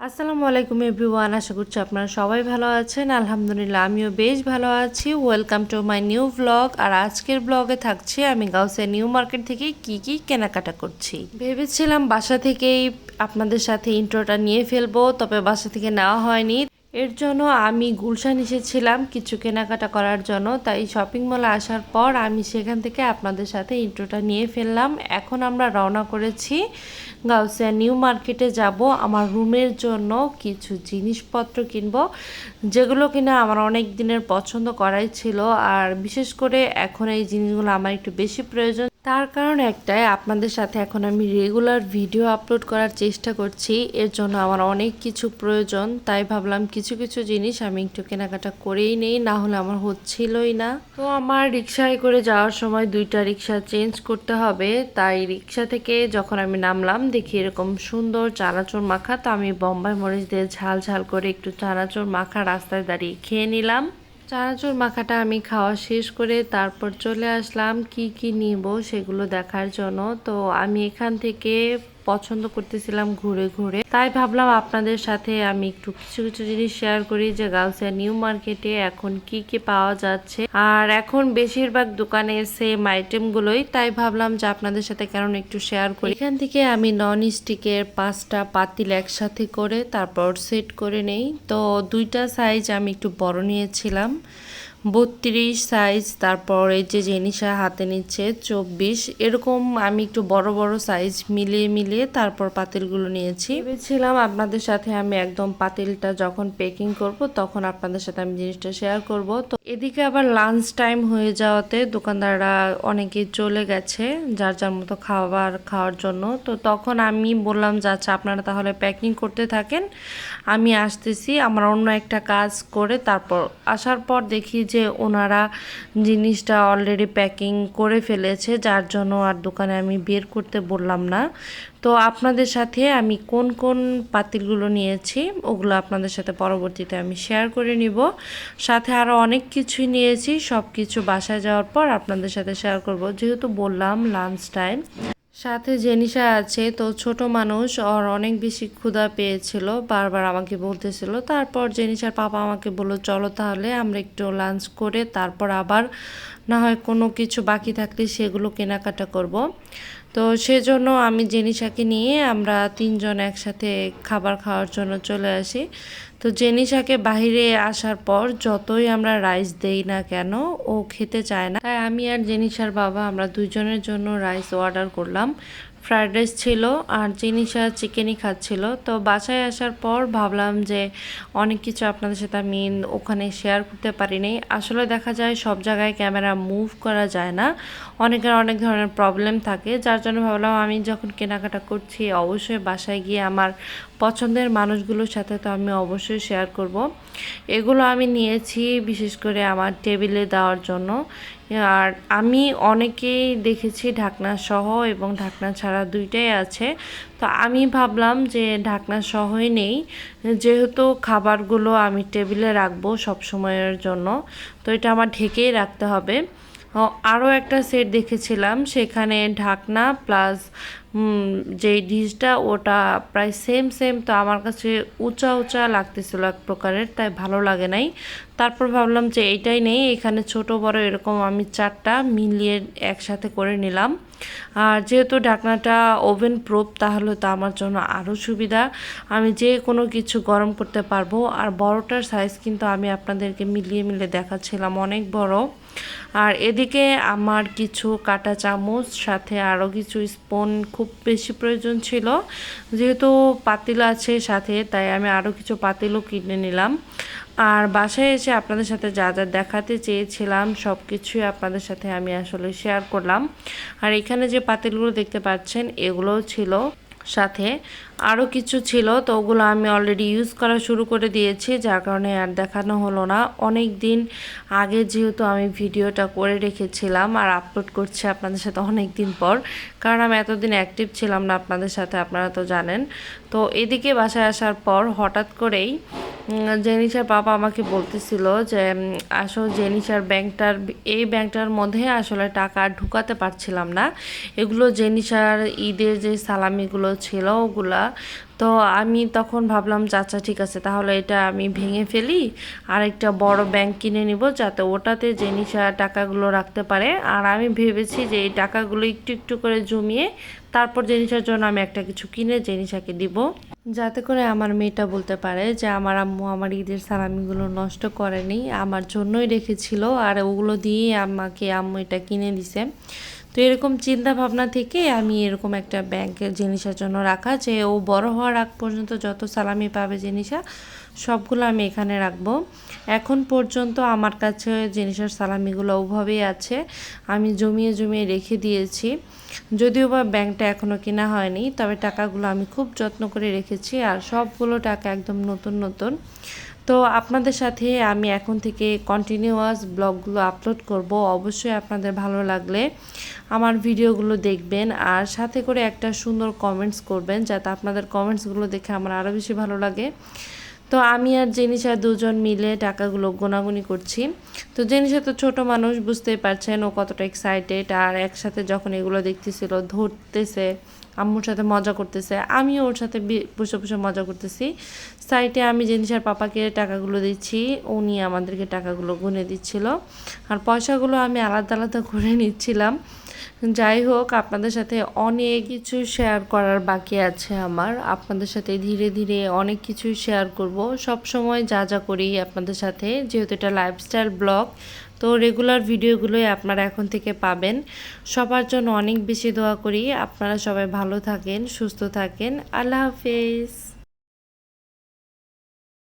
আসসালামু আলাইকুম এভরিওয়ান, আশা করছি আপনারা সবাই ভালো আছেন। আলহামদুলিল্লাহ, আমিও বেশ ভালো আছি। Welcome to my new vlog আর আজকের ব্লগে থাকছে আমি গাউসের নিউ মার্কেট থেকে কি কি কেনাকাটা করছি। ভেবেছিলাম বাসা থেকেই আপনাদের সাথে ইন্ট্রোটা নিয়ে ফেলব, তবে বাসা থেকে নেওয়া হয়নি। এর জন্য আমি গুলশান এসেছিলাম কিছু কেনাকাটা করার জন্য, তাই শপিং মলে আসার পর আমি সেখান থেকে আপনাদের সাথে ইন্ট্রোটা নিয়ে ফেললাম। এখন আমরা রওনা করেছি গাউসিয়া নিউ মার্কেটে যাব। আমার রুমের জন্য কিছু জিনিসপত্র কিনবো, যেগুলো কিনা আমার অনেক দিনের পছন্দ করাই ছিল। আর বিশেষ করে এখন এই জিনিসগুলো আমার একটু বেশি প্রয়োজন। তার কারণ একটাই, আপনাদের সাথে এখন আমি রেগুলার ভিডিও আপলোড করার চেষ্টা করছি। এর জন্য আমার অনেক কিছু প্রয়োজন, তাই ভাবলাম কিছু কিছু জিনিস আমি একটু কেনাকাটা করেই নেই, না হলে আমার হচ্ছিলই না। তো আমার রিক্সায় করে যাওয়ার সময় দুইটা রিক্সা চেঞ্জ করতে হবে। তাই রিক্সা থেকে যখন আমি নামলাম, দেখি এরকম সুন্দর চানাচুর মাখা, তো আমি বোম্বাই মরিচ দিয়ে ঝাল ঝাল করে একটু চানাচুর মাখা রাস্তায় দাঁড়িয়ে খেয়ে নিলাম। চানাচুর মাখাটা আমি খাওয়া শেষ করে তারপর চলে আসলাম, কি কি নিব সেগুলো দেখার জন্য। তো আমি এখান থেকে পছন্দ করতেছিলাম ঘুরে ঘুরে। তাই ভাবলাম আপনাদের সাথে আমি একটু কিছু কিছু জিনিস শেয়ার করি যে গাউসিয়া নিউ মার্কেটে এখন কি কি পাওয়া যাচ্ছে। আর এখন বেশিরভাগ দোকানে সেম আইটেমগুলোই তাই ভাবলাম যে আপনাদের সাথে কেন একটু শেয়ার করি। এখান থেকে আমি নন স্টিকের পাঁচটা পাতিল একসাথে করে তারপর সেট করে নেই। তো দুইটা সাইজ আমি একটু বড় নিয়েছিলাম। বত্রিশ সাইজ তারপর যে জেনিসা হাতে নিচ্ছে, চব্বিশ। এরকম আমি একটু বড় বড় সাইজ মিলিয়ে মিলিয়ে তারপর পাতিলগুলো নিয়েছি। ভেবেছিলাম আপনাদের সাথে আমি একদম পাতিলটা যখন প্যাকিং করব, তখন আপনাদের সাথে আমি জিনিসটা শেয়ার করব। তো এদিকে আবার লাঞ্চ টাইম হয়ে যাওয়াতে দোকানদাররা অনেকে চলে গেছে যার যার মতো খাবার খাওয়ার জন্য। তো তখন আমি বললাম যে আচ্ছা আপনারা তাহলে প্যাকিং করতে থাকেন। আমি আসতেছি। আমার অন্য একটা কাজ করে তারপর আসার পর দেখি যে ওনারা জিনিসটা অলরেডি প্যাকিং করে ফেলেছে, যার জন্য আর দোকানে আমি বের করতে বললাম না। তো আপনাদের সাথে আমি কোন কোন পাতিলগুলো নিয়েছি, ওগুলো আপনাদের সাথে পরবর্তীতে আমি শেয়ার করে নিব। সাথে আরও অনেক কিছুই নিয়েছি সব কিছু বাসায় যাওয়ার পর আপনাদের সাথে শেয়ার করব। যেহেতু বললাম লাঞ্চ টাইম সাথে জেনিসা আছে, তো ছোট মানুষ ওর অনেক বেশি ক্ষুধা পেয়েছিল, বারবার আমাকে বলতেছিল। তারপর জেনিসার পাপা আমাকে বলল, চলো তাহলে আমরা একটু লাঞ্চ করে তারপর আবার না হয় কোনো কিছু বাকি থাকলে সেগুলো কেনাকাটা করব। তো সেজন্য আমি জেনিসাকে নিয়ে আমরা তিনজন একসাথে খাবার খাওয়ার জন্য চলে আসি। তো জেনিসাকে বাহিরে আসার পর যতই আমরা রাইস দেই না কেন, ও খেতে চায় না। তাই আমি আর জেনিসার বাবা আমরা দুজনের জন্য রাইস অর্ডার করলাম। ফ্রায়েড রাইস ছিল আর জিনিসা চিকেনই খাচ্ছিল। তো বাসায় আসার পর ভাবলাম যে অনেক কিছু আপনাদের সাথে আমি ওখানে শেয়ার করতে পারিনি আসলে দেখা যায় সব জায়গায় ক্যামেরা মুভ করা যায় না। অনেকের অনেক ধরনের প্রবলেম থাকে। যার জন্য ভাবলাম আমি যখন কেনাকাটা করছি, অবশ্যই বাসায় গিয়ে আমার পছন্দের মানুষগুলোর সাথে তো আমি অবশ্যই শেয়ার করব। এগুলো আমি নিয়েছি বিশেষ করে আমার টেবিলে দেওয়ার জন্য। আর আমি অনেকেই দেখেছি ঢাকনা সহ এবং ঢাকনা ছাড়া দুইটাই আছে। তো আমি ভাবলাম যে ঢাকনা সহই নেই। যেহেতু খাবারগুলো আমি টেবিলে রাখব সব সময়ের জন্য। তো এটা আমার ঢেকেই রাখতে হবে। আরও একটা সেট দেখেছিলাম, সেখানে ঢাকনা প্লাস যে ডিশটা ওটা প্রায় সেম সেম তো আমার কাছে উঁচা উঁচা লাগতেছিল এক প্রকারের, তাই ভালো লাগে নাই। তারপর ভাবলাম যে এইটাই নেই, এখানে ছোট, বড় এরকম আমি চারটা মিলিয়ে একসাথে করে নিলাম। আর যেহেতু ঢাকনাটা ওভেন প্রুফ তাহলে তো আমার জন্য আরও সুবিধা। আমি যে কোনো কিছু গরম করতে পারব, আর বড়টার সাইজ কিন্তু আমি আপনাদেরকে মিলিয়ে মিলিয়ে দেখাচ্ছিলাম, অনেক বড়। আর এদিকে আমার কিছু কাটা চামচ, সাথে আরও কিছু স্পুন খুব বেশি প্রয়োজন ছিল। যেহেতু পাতিল আছে সাথে, তাই আমি আরও কিছু পাতিলও কিনে নিলাম। আর বাসায় এসে আপনাদের সাথে যা যা দেখাতে চেয়েছিলাম সব কিছুই আপনাদের সাথে আমি আসলে শেয়ার করলাম। আর এখানে যে পাতিলগুলো দেখতে পাচ্ছেন, এগুলোও ছিল। সাথে আরও কিছু ছিল, তো ওগুলো আমি অলরেডি ইউজ করা শুরু করে দিয়েছি, যার কারণে আর দেখানো হলো না। অনেক দিন আগে যেহেতু আমি ভিডিওটা করে রেখেছিলাম আর আপলোড করছি আপনাদের সাথে অনেক দিন পর, কারণ আমি এতদিন অ্যাক্টিভ ছিলাম না আপনাদের সাথে, আপনারা তো জানেন। তো এদিকে বাসায় আসার পর হঠাৎ করেই জেনিসার বাবা আমাকে বলতেছিল যে আসলে জেনিসার ব্যাংকটার, এই ব্যাংকটার মধ্যে আসলে টাকা ঢুকাতে পারছিলাম না। এগুলো জেনিসার ঈদের যে সালামিগুলো ছিল, ওগুলা তো আমি তখন ভাবলাম, যে আচ্ছা ঠিক আছে, তাহলে এটা আমি ভেঙে ফেলি আর একটা বড় ব্যাংক কিনে নিব যাতে ওটাতে জেনিসা টাকাগুলো রাখতে পারে। আর আমি ভেবেছি যে এই টাকাগুলো একটু একটু করে জমিয়ে তারপর জেনিসার জন্য আমি একটা কিছু কিনে জেনিসাকে দিব। যাতে করে আমার মেয়েটা বলতে পারে যে, আমার আম্মু আমার ঈদের সালামিগুলো নষ্ট করেনি, আমার জন্যই রেখেছিল, আর ওগুলো দিয়েই আমাকে আম্মু এটা কিনে দিছে। তো এরকম চিন্তা ভাবনা থেকে আমি এরকম একটা ব্যাংকের জিনিসের জন্য রাখা যে ও বড় হওয়ার আগ পর্যন্ত যত সালামি পাবে জিনিসা সবগুলো আমি এখানে রাখব। এখন পর্যন্ত আমার কাছে জিনিসের সালামিগুলো ওভাবেই আছে। আমি জমিয়ে জমিয়ে রেখে দিয়েছি। যদিও বা ব্যাংকটা এখনও কেনা হয়নি, তবে টাকাগুলো আমি খুব যত্ন করে রেখেছি আর সবগুলো টাকা একদম নতুন নতুন। তো আপনাদের সাথে আমি এখন থেকে কন্টিনিউয়াস ব্লগগুলো আপলোড করব। অবশ্যই আপনাদের ভালো লাগলে আমার ভিডিওগুলো দেখবেন আর সাথে করে একটা সুন্দর কমেন্টস করবেন যাতে আপনাদের কমেন্টসগুলো দেখে আমার আরও বেশি ভালো লাগে। তো আমি আর জেনিসা দুজন মিলে টাকাগুলো গোনাগুনি করছি। তো জেনিসা তো ছোট মানুষ, বুঝতেই পারছেন ও কতটা এক্সাইটেড আর একসাথে যখন এগুলো দেখতেছিল ধরতেছে। আম্মুর সাথে মজা করতেছে, আমিও ওর সাথে বসে বসে মজা করতেছি। সাইটে আমি জেনিসার পাপাকে টাকাগুলো দিচ্ছি, উনি আমাদেরকে টাকাগুলো গুনে দিচ্ছিল। আর পয়সাগুলো আমি আলাদা আলাদা করে নিচ্ছিলাম। যাই হোক, আপনাদের সাথে অনেক কিছু শেয়ার করার বাকি আছে আমার। আপনাদের সাথে ধীরে ধীরে অনেক কিছুই শেয়ার করব। সব সময় যা যা করি আপনাদের সাথে, যেহেতু এটা লাইফস্টাইল ব্লগ তো রেগুলার ভিডিওগুলোই আপনারা এখন থেকে পাবেন। সবার জন্য অনেক বেশি দোয়া করি। আপনারা সবাই ভালো থাকেন, সুস্থ থাকেন। আল্লাহ হাফেজ।